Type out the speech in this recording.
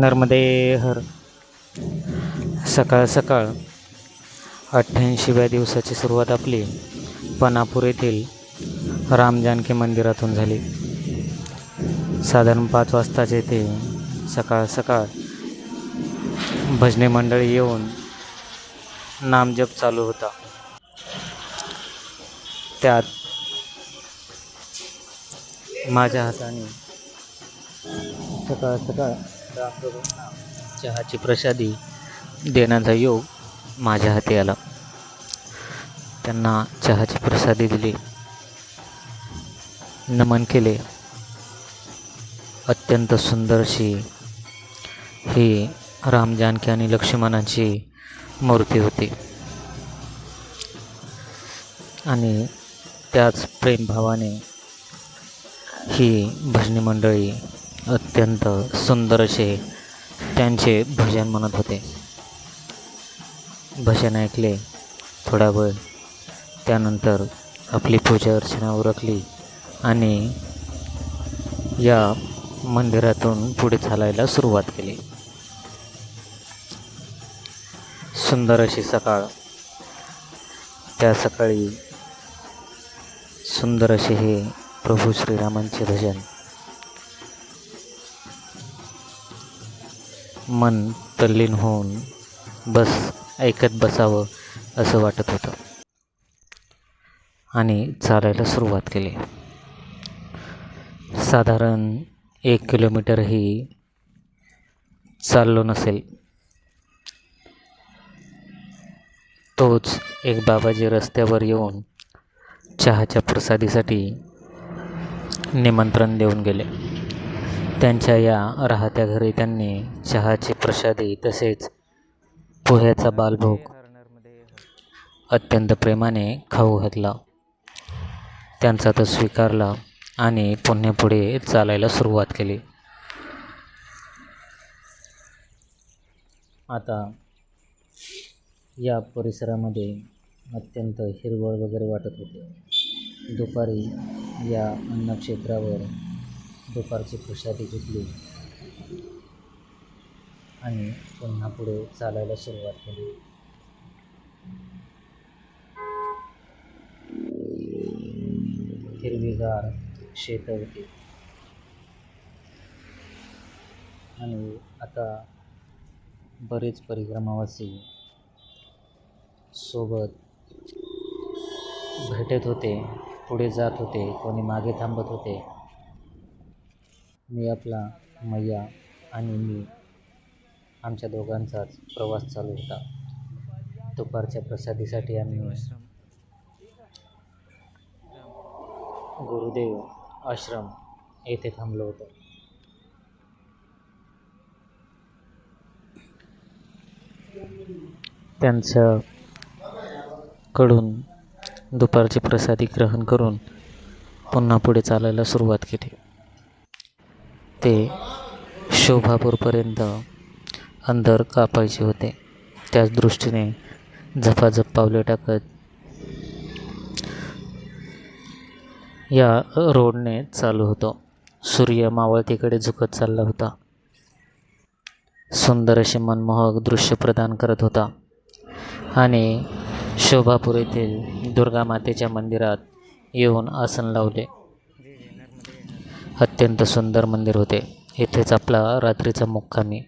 नर्मदे हर. सकाळ सकाळ. अठ्ठ्याऐंशीव्या दिवसाची सुरुवात आपली पनापूर येथील राम जानकी मंदिरातून झाली. साधारण पाच वाजताचे ते सकाळ सकाळ भजने मंडळी येऊन नामजप चालू होता. त्यात माझ्या हाताने सकाळ सकाळ रामप्रभूंना चहाची प्रसादी देण्याचा योग माझ्या हाती आला. त्यांना चहाची प्रसादी दिली. नमन केले. अत्यंत सुंदर अशी ही राम जानकी आणि लक्ष्मणाची मूर्ती होती. आणि त्याच प्रेमभावाने ही भजनी मंडळी अत्यंत सुंदर असे त्यांचे भजन म्हणत होते. भजन ऐकले थोडा वेळ त्यानंतर आपली पूजा अर्चना उरकली आणि या मंदिरातून पुढे चालायला सुरुवात केली. सुंदर अशी सकाळ. त्या सकाळी सुंदर असे हे प्रभू श्रीरामांचे भजन मन तल्लीन होऊन बस ऐकत बसावं असं वाटत होतं. आणि चालायला सुरुवात केली. साधारण एक किलोमीटरही चाललो नसेल. तोच एक बाबाजी रस्त्यावर येऊन चहाच्या प्रसादीसाठी निमंत्रण देऊन गेले. त्यांच्या या राहत्या घरी त्यांनी चहाची प्रसादी तसेच पोह्याचा बालभोग अत्यंत प्रेमाने खाऊ घातला. त्यांचा तो स्वीकारला आणि पुन्हा पुढे चालायला सुरुवात केली. आता या परिसरामध्ये अत्यंत हिरवळ वगैरे वाटत होते. दुपारी या अन्नक्षेत्रावर दुपारची प्रसादी घेतली. आणि पुन्हा पुढे चालायला सुरुवात केली. हिरवीगार शेत होती. आणि आता बरेच परिक्रमावासी सोबत भेटत होते पुढे जात होते कोणी मागे थांबत होते. मी आपला मैया आणि मी आमच्या दोघांचाच प्रवास चालू होता. दुपारच्या प्रसादीसाठी आम्ही गुरुदेव आश्रम येथे थांबलो होतो. त्यांचं कडून दुपारची प्रसादी ग्रहण करून पुन्हा पुढे चालायला सुरुवात केली. ते शोभापूरपर्यंत अंदर कापायचे होते. त्याच दृष्टीने झपाझप पावले टाकत या रोडने चालू होतो. सूर्य मावळतीकडे झुकत चालला होता. सुंदर असे मनमोहक दृश्य प्रदान करत होता. आणि शोभापूर येथील दुर्गा मातेच्या मंदिरात येऊन आसन लावले. अत्यंत सुंदर मंदिर होते. येथेच आपला रात्रीचा मुक्कामी.